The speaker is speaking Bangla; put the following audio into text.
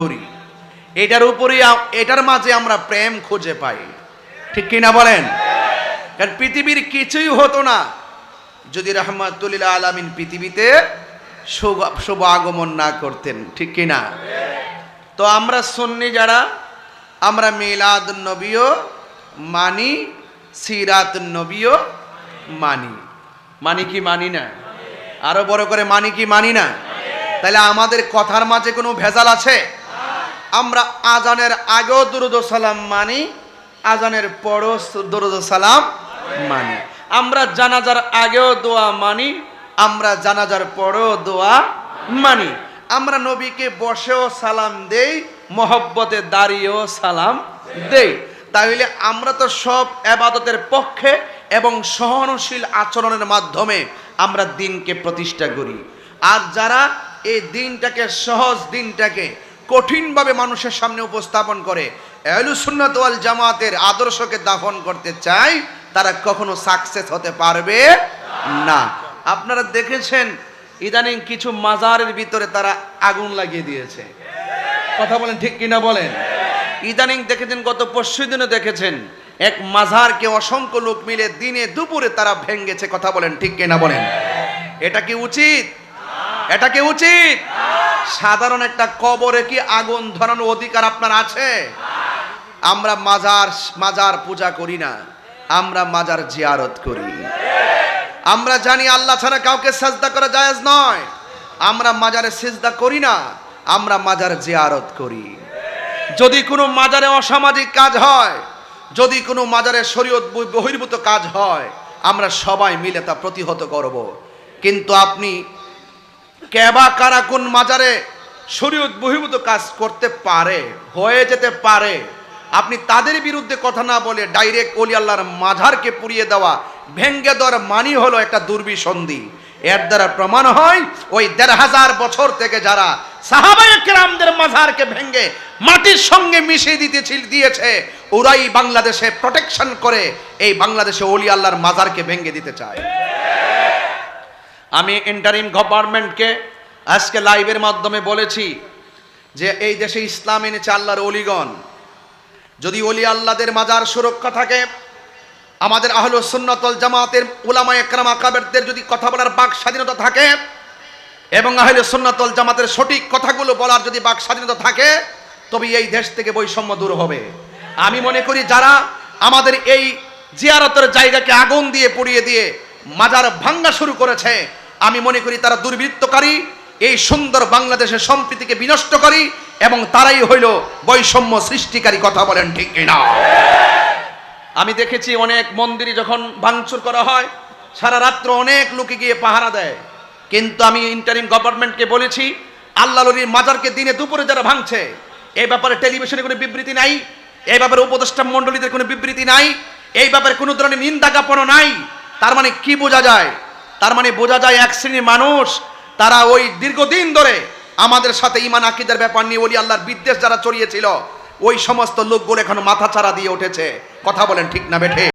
করি। এটার উপরে এটার মাঝে আমরা প্রেম খুঁজে পাই। ঠিক কিনা বলেন? কারণ পৃথিবীর কিছুই হতো না। যদি রহমাতুল্লাহ আলামিন পৃথিবীতে শুভ আগমন না করতেন, ঠিক কিনা? তো আমরা সন্নি যারা, আমরা মিলাদ নবীও মানি সিরাত নবীও মানি। মানি কি মানি না? আরও বড় করে মানি কি মানি না? তাহলে আমাদের কথার মাঝে কোনো ভেজাল আছে? আমরা আজানের আগেও দুরুদ সালাম মানি, আজানের পরও দুরুদ সালাম মানি। আমরা জানাজার আগেও দোয়া মানি, আমরা জানাজার পরেও দোয়া মানি। আমরা নবীকে বসেও সালাম দেই, মহব্বতে দাঁড়িয়েও সালাম দেই। তাহলে আমরা তো সব আবাদতের পক্ষে এবং সহনশীল আচরণের মাধ্যমে আমরা দিনকে প্রতিষ্ঠা করি। আর যারা এই দিনটাকে, সহজ দিনটাকে কঠিনভাবে মানুষের সামনে উপস্থাপন করে। সুন্নত ওয়াল জামাতের আদর্শকে দাফন করতে চায় তারা কখনো সাকসেস হতে পারবে না। আপনারা দেখেছেন, ইদানিং কিছু মাজারের ভিতরে তারা আগুন লাগিয়ে দিয়েছে। কথা বলেন ঠিক কিনা বলেন? ইদানিং দেখেছেন, গত পরশু দিনে দেখেছেন, এক মাজারকে অসংখ্য লোক মিলে দিনে দুপুরে তারা ভেঙ্গেছে কথা বলেন ঠিক কিনা বলেন? এটা কি উচিত? এটা কি উচিত? সাধারণ একটা কবরে কি আগুন ধরানোর অধিকার আপনার আছে? আমরা মাজার মাজার পূজা করি না, আমরা মাজার জিয়ারত করি। আমরা জানি আল্লাহ ছাড়া কাউকে সাজদা করা জায়েজ নয়। আমরা মাজারে সিজদা করি না, আমরা মাজার জিয়ারত করি। যদি কোনো মাজারে অসামাজিক কাজ হয়, যদি কোনো মাজারে শরীয়ত বহি- বহির্ভূত কাজ হয়, আমরা সবাই মিলে তা প্রতিহত করব। কিন্তু আপনি কেবা কারা কোন মাজারে শরীয়ত বহির্ভূত কাজ করতে পারে, হয়ে যেতে পারে, আপনি তাদের বিরুদ্ধে কথা না বলে ডাইরেক্ট অলি আল্লাহর মাঝারকে পুড়িয়ে দেওয়া ভেঙ্গে দেওয়ার মানি হলো একটা দুর্বিসন্ধি। এর দ্বারা প্রমাণ হয়, ওই দেড় হাজার বছর থেকে যারা সাহাবায়কেরামদের মাঝারকে ভেঙ্গে মাটির সঙ্গে মিশিয়ে দিতে দিয়েছে, ওরাই বাংলাদেশে প্রোটেকশন করে, এই বাংলাদেশে অলি আল্লাহর মাজারকে ভেঙ্গে দিতে চায়। আমি ইন্টারিম গভর্নমেন্টকে আজকে লাইভের মাধ্যমে বলেছি যে এই দেশে ইসলাম এনেছে আল্লাহর অলিগণ। যদি অলি আল্লাহদের মাজার সুরক্ষা থাকে, আমাদের আহল সুন্নতল জামাতের উলামা একরাম আকাবেরদের যদি কথা বলার বাক স্বাধীনতা থাকে, এবং আহলে সুন্নতল জামাতের সঠিক কথাগুলো বলার যদি বাক স্বাধীনতা থাকে তবে এই দেশ থেকে বৈষম্য দূর হবে। আমি মনে করি যারা আমাদের এই জিয়ারতের জায়গাকে আগুন দিয়ে পুড়িয়ে দিয়ে মাজার ভাঙ্গা শুরু করেছে। আমি মনে করি তারা দুর্বৃত্তকারী, এই সুন্দর বাংলাদেশের সম্প্রীতিকে বিনষ্ট করি এবং তারাই হইল বৈষম্য সৃষ্টিকারী কথা বলেন ঠিক কিনা। আমি দেখেছি অনেক মন্দিরে যখন ভাঙচুর করা হয়, সারা রাত্র অনেক লোকে গিয়ে পাহারা দেয়। কিন্তু আমি ইন্টারিম গভর্নমেন্টকে বলেছি, আল্লাহ নবীর মাজারকে দিনে দুপুরে যারা ভাঙছে এই ব্যাপারে টেলিভিশনে কোনো বিবৃতি নাই এই ব্যাপারে উপদেষ্টা মণ্ডলীদের কোনো বিবৃতি নাই, এই ব্যাপারে কোনো ধরনের নিন্দা জ্ঞাপনও নাই। তার মানে কি বোঝা যায়? তার মানে বোঝা যায় এক শ্রেণির মানুষ, তারা ওই দীর্ঘদিন ধরে আমাদের সাথে ইমান আকিদের ব্যাপার নিয়ে ওলি আল্লাহর বিদ্বেষ যারা চড়িয়েছিল, ওই সমস্ত লোকগুলো এখন মাথা ছাড়া দিয়ে উঠেছে। কথা বলেন ঠিক না বেঠে?